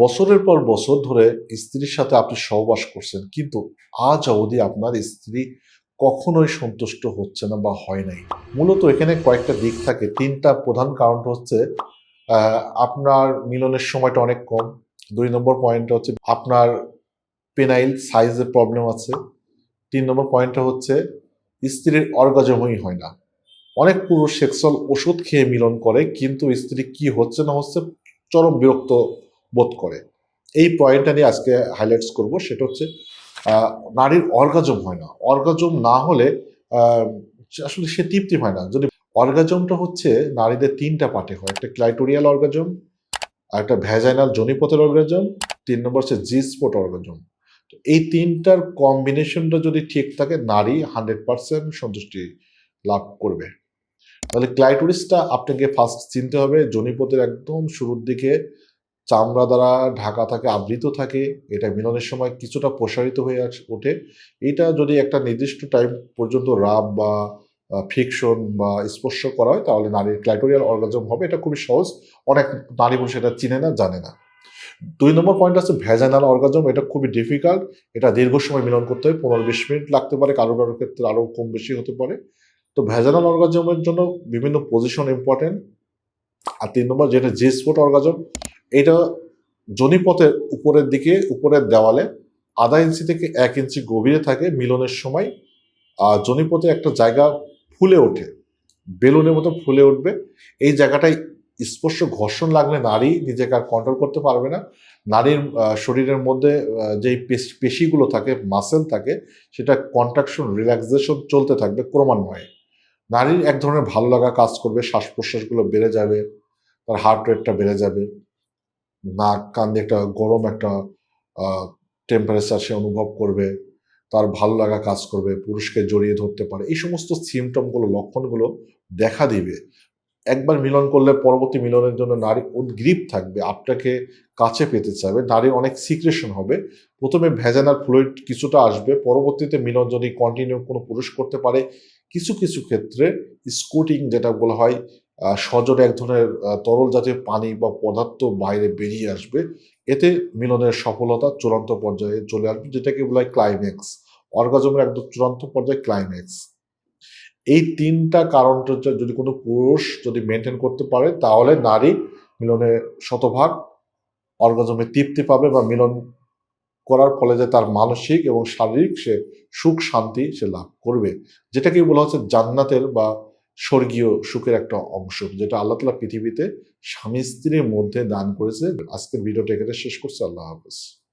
বছরের পর বছর ধরে স্ত্রীর সাথে আপনি সহবাস করছেন, কিন্তু আজ অবধি আপনার স্ত্রী কখনোই সন্তুষ্ট হচ্ছে না বা হয় নাই। মূলত এখানে কয়েকটা দিক থাকে। তিনটা প্রধান কারণ হচ্ছে আপনার মিলনের সময়টা অনেক কম। দুই নম্বর পয়েন্টটা হচ্ছে আপনার পেনাইল সাইজের প্রবলেম আছে। তিন নম্বর পয়েন্টটা হচ্ছে স্ত্রীর অর্গাজমই হয় না। অনেক পুরুষ সেক্সুয়াল ওষুধ খেয়ে মিলন করে, কিন্তু স্ত্রী কি হচ্ছে না হচ্ছে চরম বিরক্ত বোধ করে। এই পয়েন্টটা নিয়ে আজকে হাইলাইটস করব, সেটা হচ্ছে নারীর অর্গাজম হয় না। অর্গাজম না হলে আসলে সে তৃপ্তি হয় না। যদি অর্গাজমটা হচ্ছে নারীদের তিনটা পার্টে হয়। একটা ক্লাইটোরিয়াল অর্গাজম একটা ভ্যাজাইনাল জনিপথের অর্গাজম তিন নম্বর হচ্ছে জি স্পট অর্গাজম তো এই তিনটার কম্বিনেশনটা যদি ঠিক থাকে, নারী হান্ড্রেড পার্সেন্ট সন্তুষ্টি লাভ করবে। তাহলে ক্লাইটোরিসটা আপনাকে ফার্স্ট চিনতে হবে, জনিপথের একদম শুরুর দিকে চামড়া দ্বারা ঢাকা থাকে আবৃত থাকে, এটা মিলনের সময় কিছুটা প্রসারিত হয়ে ওঠে। এটা যদি একটা নির্দিষ্ট টাইম পর্যন্ত রাব বা ফিকশন বা স্পর্শ করা হয়, তাহলে নারীর ক্লাইটোরিয়াল অর্গাজম হবে। এটা খুবই সহজ। অনেক নারী পুরুষ এটা চিনে না, জানে না। দুই নম্বর পয়েন্ট আছে ভ্যাজানাল অর্গাজম এটা খুবই ডিফিকাল্ট এটা দীর্ঘ সময় মিলন করতে হয়, পনেরো বিশ মিনিট লাগতে পারে, কারও কারোর ক্ষেত্রে আরও কম বেশি হতে পারে। তো ভ্যাজানাল অর্গাজমের জন্য বিভিন্ন পজিশন ইম্পর্টেন্ট আর তিন নম্বর যেটা জি স্পট অর্গাজম এটা জনিপথের উপরের দিকে, উপরের দেওয়ালে আধা ইঞ্চি থেকে এক ইঞ্চি গভীরে থাকে মিলনের সময়, আর জনিপথে একটা জায়গা ফুলে ওঠে, বেলুনের মতো ফুলে উঠবে। এই জায়গাটায় স্পর্শ ঘর্ষণ লাগলে নারী নিজেকে আর কন্ট্রোল করতে পারবে না। নারীর শরীরের মধ্যে যেই পেশ- পেশিগুলো থাকে মাসেল থাকে, সেটা কন্ট্রাকশন রিল্যাক্সেশন চলতে থাকবে ক্রমান্বয়ে। নারীর এক ধরনের ভালো লাগা কাজ করবে শ্বাস প্রশ্বাসগুলো বেড়ে যাবে, তার হার্ট রেটটা বেড়ে যাবে। নাক কান একটা গরম একটা টেম্পারেচার সে অনুভব করবে, তার ভালো লাগা কাজ করবে, পুরুষকে জড়িয়ে ধরতে পারে, এই সমস্ত সিমটমগুলো লক্ষণগুলো দেখা দিবে। একবার মিলন করলে পরবর্তী মিলনের জন্য নারী উদ্গ্রীব থাকবে, আপনাকে কাছে পেতে চাইবে নারী অনেক সিক্রেশন হবে, প্রথমে ভেজানার ফ্লুইড কিছুটা আসবে, পরবর্তীতে মিলন যদি কন্টিনিউ কোনো পুরুষ করতে পারে, কিছু কিছু ক্ষেত্রে স্কুটিং যেটা বলা হয় সজোরে এক ধরনের তরল জাতীয় পানি বা পদার্থ বাইরে বেরিয়ে আসবে। এতে মিলনের সফলতা চূড়ান্ত পর্যায়ে চলে আসবে, যেটাকে বলা হয় ক্লাইম্যাক্স অর্গাজমের একদম চূড়ান্ত পর্যায়ে ক্লাইম্যাক্স এই তিনটা হচ্ছে, যদি কোনো পুরুষ যদি মেনটেন করতে পারে, তাহলে নারী মিলনে শতভাগ অর্গাজমে তৃপ্তি পাবে বা মিলন করার ফলে যে তার মানসিক এবং শারীরিক সে সুখ শান্তি সে লাভ করবে। যেটাকে বলা হচ্ছে জান্নাতের বা স্বর্গীয় সুখের একটা অংশ, যেটা আল্লাহ তালা পৃথিবীতে স্বামী স্ত্রীর মধ্যে দান করেছে। আজকের ভিডিওটা এখানে শেষ করছে। আল্লাহ হাফেজ।